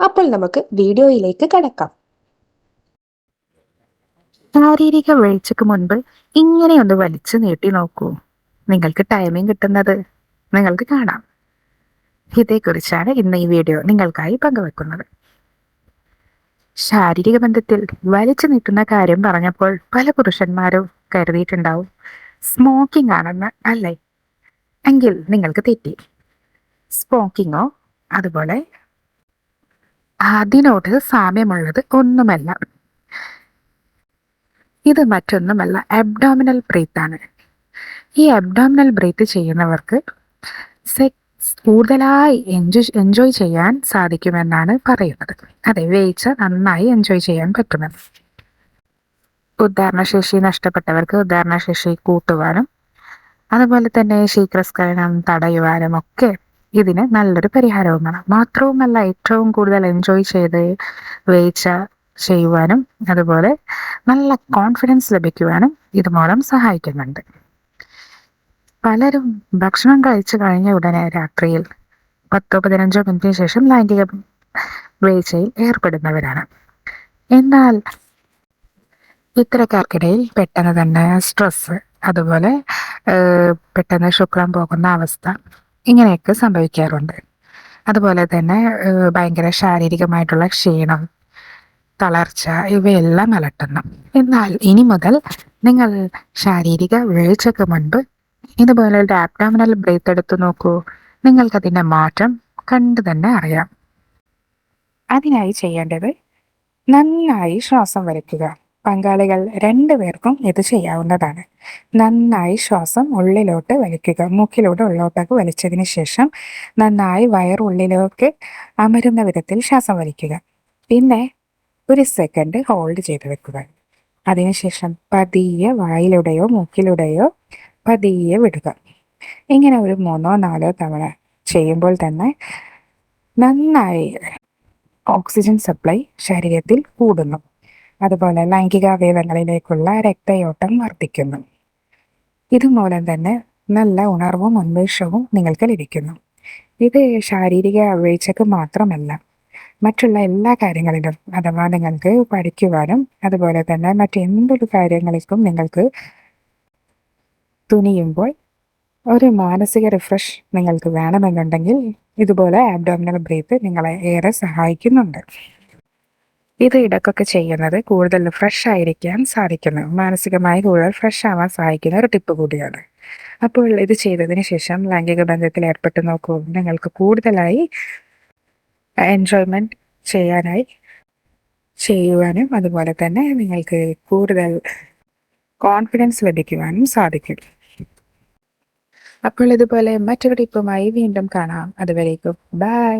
അപ്പോൾ നമുക്ക് വീഡിയോയിലേക്ക് കടക്കാം. ശാരീരിക വീഴ്ചക്ക് മുൻപ് ഇങ്ങനെ ഒന്ന് വലിച്ചു നീട്ടി നോക്കൂ. നിങ്ങൾക്ക് ടൈമിംഗ് കിട്ടുന്നത് നിങ്ങൾക്ക് കാണാം. ഇതേക്കുറിച്ചാണ് ഇന്ന് ഈ വീഡിയോ നിങ്ങൾക്കായി പങ്കുവെക്കുന്നത്. ശാരീരിക ബന്ധത്തിൽ വലിച്ചു നീട്ടുന്ന കാര്യം പറഞ്ഞപ്പോൾ പല പുരുഷന്മാരും കരുതിയിട്ടുണ്ടാവും. സ്മോക്കിംഗ് ആണെന്ന് അല്ലേ? എങ്കിൽ നിങ്ങൾക്ക് തെറ്റി. സ്മോക്കിങ്ങോ അതുപോലെ അതിനോട് സാമ്യമുള്ളത് ഒന്നുമല്ല. ഇത് മറ്റൊന്നുമല്ല അബ്ഡോമിനൽ ബ്രീത്ത് ആണ്. ഈ അബ്ഡോമിനൽ ബ്രീത്ത് ചെയ്യുന്നവർക്ക് സെക്സ് കൂടുതലായി എൻജോയ് എൻജോയ് ചെയ്യാൻ സാധിക്കുമെന്നാണ് പറയുന്നത്. അതെ വേയിച്ച നന്നായി എൻജോയ് ചെയ്യാൻ പറ്റുമെന്ന് ഉദ്ധാരണശേഷി നഷ്ടപ്പെട്ടവർക്ക് ഉദ്ധാരണശേഷി കൂട്ടുവാനും അതുപോലെ തന്നെ ശീക്രസ്കരണം തടയുവാനും ഒക്കെ ഇതിന് നല്ലൊരു പരിഹാരവുമാണ്. മാത്രവുമല്ല ഏറ്റവും കൂടുതൽ എൻജോയ് ചെയ്ത് വേച്ച ചെയ്യുവാനും അതുപോലെ നല്ല കോൺഫിഡൻസ് ലഭിക്കുവാനും ഇതുമൂലം സഹായിക്കുന്നുണ്ട്. പലരും ഭക്ഷണം കഴിച്ചു കഴിഞ്ഞ ഉടനെ രാത്രിയിൽ പത്തോ പതിനഞ്ചോ മിനിറ്റിന് ശേഷം ലൈംഗിക വീഴ്ചയിൽ ഏർപ്പെടുന്നവരാണ്. എന്നാൽ ഇത്തരക്കാർക്കിടയിൽ പെട്ടെന്ന് തന്നെ സ്ട്രെസ് അതുപോലെ പെട്ടെന്ന് ശുക്ലം പോകുന്ന അവസ്ഥ ഇങ്ങനെയൊക്കെ സംഭവിക്കാറുണ്ട്. അതുപോലെ തന്നെ ഭയങ്കര ശാരീരികമായിട്ടുള്ള ക്ഷീണം തളർച്ച ഇവയെല്ലാം അലട്ടുന്നു. എന്നാൽ ഇനി മുതൽ നിങ്ങൾ ശാരീരിക വീഴ്ചക്ക് മുൻപ് ഇതുപോലെ ഒരു ആപ്റ്റാമിനൽ ബ്രേത്ത് എടുത്തു നോക്കൂ. നിങ്ങൾക്കതിന്റെ മാറ്റം കണ്ടു തന്നെ അറിയാം. അതിനായി ചെയ്യേണ്ടത് നന്നായി ശ്വാസം വലിക്കുക. പങ്കാളികൾ രണ്ടുപേർക്കും ഇത് ചെയ്യാവുന്നതാണ്. നന്നായി ശ്വാസം ഉള്ളിലോട്ട് വലിക്കുക. മൂക്കിലൂടെ ഉള്ളോട്ടേക്ക് വലിച്ചതിന് ശേഷം നന്നായി വയറുള്ളിലേക്ക് അമരുന്ന വിധത്തിൽ ശ്വാസം വലിക്കുക. പിന്നെ ഒരു സെക്കൻഡ് ഹോൾഡ് ചെയ്ത് വെക്കുക. അതിനുശേഷം പതിയെ വായിലൂടെയോ മൂക്കിലൂടെയോ പതിയെ വിടുക. ഇങ്ങനെ ഒരു മൂന്നോ നാലോ തവണ ചെയ്യുമ്പോൾ തന്നെ നന്നായി ഓക്സിജൻ സപ്ലൈ ശരീരത്തിൽ കൂടുന്നു. അതുപോലെ ലൈംഗിക അവയവങ്ങളിലേക്കുള്ള രക്തയോട്ടം വർദ്ധിക്കുന്നു. ഇതുമൂലം തന്നെ നല്ല ഉണർവും ഉന്മേഷവും നിങ്ങൾക്ക് ലഭിക്കുന്നു. ഇത് ശാരീരിക വീഴ്ചക്ക് മാത്രമല്ല മറ്റുള്ള എല്ലാ കാര്യങ്ങളിലും അഥവാ നിങ്ങൾക്ക് പഠിക്കുവാനും അതുപോലെ തന്നെ മറ്റെന്തൊരു കാര്യങ്ങൾക്കും നിങ്ങൾക്ക് തുനിയുമ്പോൾ ഒരു മാനസിക റിഫ്രഷ് നിങ്ങൾക്ക് വേണമെന്നുണ്ടെങ്കിൽ ഇതുപോലെ ആബ്ഡോമിനൽ ബ്രീത്ത് നിങ്ങളെ ഏറെ സഹായിക്കുന്നുണ്ട്. ഇത് ഇടക്കൊക്കെ ചെയ്യുന്നത് കൂടുതൽ ഫ്രഷ് ആയിരിക്കാൻ സാധിക്കുന്നു. മാനസികമായി കൂടുതൽ ഫ്രഷ് ആവാൻ സഹായിക്കുന്ന ഒരു ടിപ്പ് കൂടിയാണ്. അപ്പോൾ ഇത് ചെയ്തതിന് ശേഷം ലൈംഗിക ബന്ധത്തിൽ ഏർപ്പെട്ട് നോക്കൂ നിങ്ങൾക്ക് കൂടുതലായി എൻജോയ്മെന്റ് ചെയ്യാനായി ചെയ്യുവാനും അതുപോലെ തന്നെ നിങ്ങൾക്ക് കൂടുതൽ കോൺഫിഡൻസ് ലഭിക്കുവാനും സാധിക്കും. അപ്പോൾ ഇതുപോലെ മറ്റൊരു ടിപ്പുമായി വീണ്ടും കാണാം. അതുവരേക്കും. ബൈ